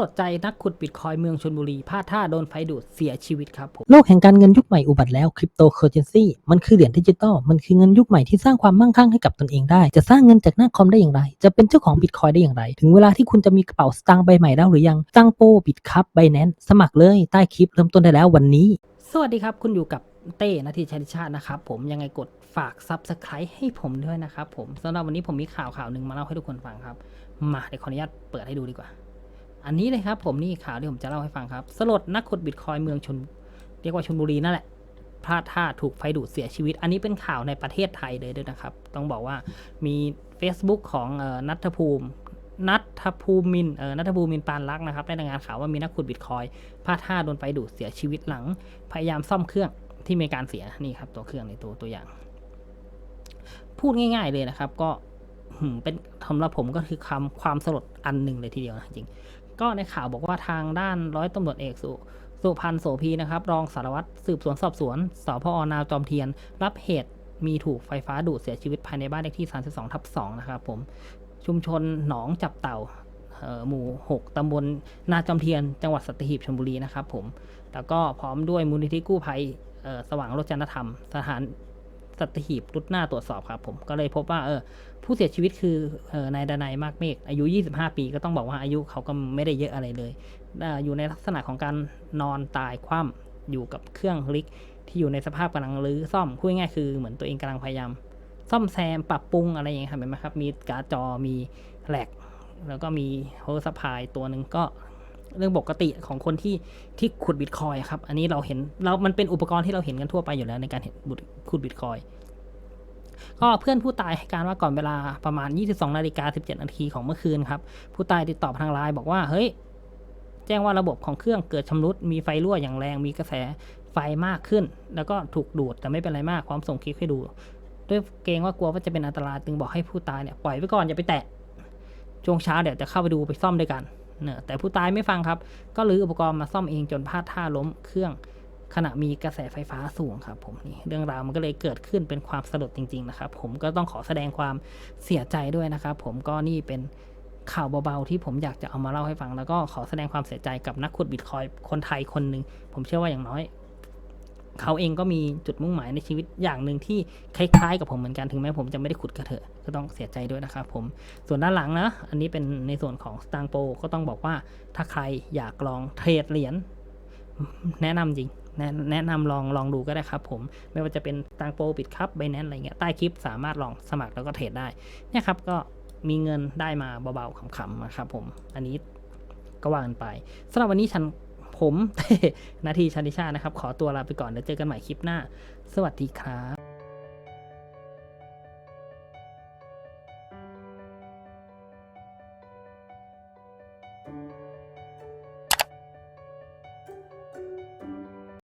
ลดใจนักขุดบิตคอยน์เมืองชนบุรีพลาดท่าโดนไฟดูดเสียชีวิตครับผมโลกแห่งการเงินยุคใหม่อุบัติแล้วคริปโตเคอเรนซีมันคือเหรียญดิจิตอลมันคือเงินยุคใหม่ที่สร้างความมั่งคั่งให้กับตนเองได้ จะสร้างเงินจากหน้าคอมได้อย่างไร จะเป็นเจ้าของบิตคอยได้อย่างไร ถึงเวลาที่คุณจะมีกระเป๋าสตางค์ใบใหม่แล้วหรือยังจังโปบิตคัพไบแนนสมัครเลยใต้คลิปเริ่มต้นได้แล้ววันนี้ สวัสดีครับ คุณอยู่กับเต้นาทีชัยชาตินะครับผมยังไงกดฝาก Subscribe ให้ผมด้วยนะครับผมสำหรับวันนี้ผมมีข่าวข่าวหนึ่งมาเล่าให้ทุกคนฟังครับ มาเดี๋ยวขออนุญาตเปิดให้ดูดีกว่า อันนี้เลยครับผมนี่ข่าวที่ผมจะเล่าให้ฟังครับ สลดนักขุดบิตคอยเมืองชน เรียกว่าชนบุรีนั่นแหละพลาดท่าถูกไฟดูดเสียชีวิต อันนี้เป็นข่าวในประเทศไทยเลยด้วยนะครับ ต้องบอกว่ามี Facebook ของออนัทภูมินัทภูมินเออนัทภูมินปานรักนะครับได้รายงานข่าวว่ามีนักขุดบิตคอยพลาดท่าโดนไฟดูดเสียชีวิตหลัง พยายามซ่อมเครื่องที่มีการเสียนี่ครับตัวเครื่องในตัวตัวอย่าง พูดง่าย ๆเลยนะครับ ก็เป็นสำหรับผมก็คือคำความสลดอันหนึ่งเลยทีเดียวนะจริง ก็ในข่าวบอกว่าทางด้านร้อยตำรวจเอกสุสุพันธ์โสพีนะครับรองสารวัตรสืบสวนสอบสวนสพอนาวจอมเทียน รับเหตุมีถูกไฟฟ้าดูดเสียชีวิตภายในบ้านเลขที่ 32ทับ2นะครับผมชุมชนหนองจับเต่าหมู่ 6 ตำบลนาจอมเทียน จังหวัดสัตหีบชลบุรีนะครับผม แล้วก็พร้อมด้วยมูลนิธิกู้ภัยสว่างโรจนธรรม สถาน สัตหีบรุดหน้าตรวจสอบครับผมก็เลยพบว่าเออผู้เสียชีวิตคือเออนายดนัยมากเมฆอายุ 25 ปีก็ต้องบอกว่าอายุเขาก็ไม่ได้เยอะอะไรเลยเอออยู่ในลักษณะของการนอนตายคว่ำอยู่กับเครื่องลิกที่อยู่ในสภาพกำลังรื้อซ่อมพูดง่ายคือเหมือนตัวเองกำลังพยายาม ซ่อมแซมปรับปรุงอะไรอย่างเงี้ยครับเห็นไหมครับ มีการ์ดจอมีแหลก แล้วก็มีโฮสปายตัวหนึ่งก็ เรื่องปกติของคนที่ที่ขุดบิตคอยครับ อันนี้เราเห็นเรามันเป็นอุปกรณ์ที่เราเห็นกันทั่วไปอยู่แล้วในการเห็นบุขุดบิตคอยก็เพื่อนผู้ตายให้การว่าก่อนเวลาประมาณ 22นาฬิกา17นาทีของเมื่อคืนครับ ผู้ตายติดต่อทางไลน์บอกว่าเฮ้ยแจ้งว่าระบบของเครื่องเกิดชำรุด มีไฟรั่วอย่างแรง มีกระแสไฟมากขึ้น แล้วก็ถูกดูดแต่ไม่เป็นไรมากพร้อมส่งคลิปให้ดู ด้วยเกรงว่ากลัวว่าจะเป็นอันตรายจึงบอกให้ผู้ตายเนี่ยปล่อยไว้ก่อนอย่าไปแตะช่วงเช้าเดี๋ยวจะเข้าไปดูไปซ่อมด้วยกัน เนะแต่ผู้ตายไม่ฟังครับ ก็รื้ออุปกรณ์มาซ่อมเองจนพลาดท่าล้มเครื่องขณะมีกระแสไฟฟ้าสูงครับผมนี่เรื่องราวมันก็เลยเกิดขึ้นเป็นความสลดจริง ๆ นะครับ ผมก็ต้องขอแสดงความเสียใจด้วยนะครับ ผมก็นี่เป็นข่าวเบาๆที่ผมอยากจะเอามาเล่าให้ฟัง แล้วก็ขอแสดงความเสียใจกับนักขุดบิตคอยคนไทยคนหนึ่งผมเชื่อว่าอย่างน้อย เขาเองก็มีจุดมุ่งหมายในชีวิตอย่างหนึ่งที่คล้ายๆ กับผมเหมือนกันถึงแม้ผมจะไม่ได้ขุดกระเถอะก็ต้องเสียใจด้วยนะครับผมส่วนด้านหลังนะ อันนี้เป็นในส่วนของสตางโปก็ต้องบอกว่าถ้าใครอยากลองเทรดเหรียญแนะนำจริงแนะแนะนำลองลองดูก็ได้ครับผม ไม่ว่าจะเป็นตังโปปิดครับไบแนนอะไรเงี้ยใต้คลิปสามารถลองสมัครแล้วก็เทรดได้เนี่ยครับก็มีเงินได้มาเบาๆขำๆนะครับผม อันนี้ก็ว่ากันไปสำหรับวันนี้ฉัน ผมนาทีชานิชานะครับ ขอตัวลาไปก่อนเดี๋ยวเจอกันใหม่คลิปหน้า สวัสดีครับ「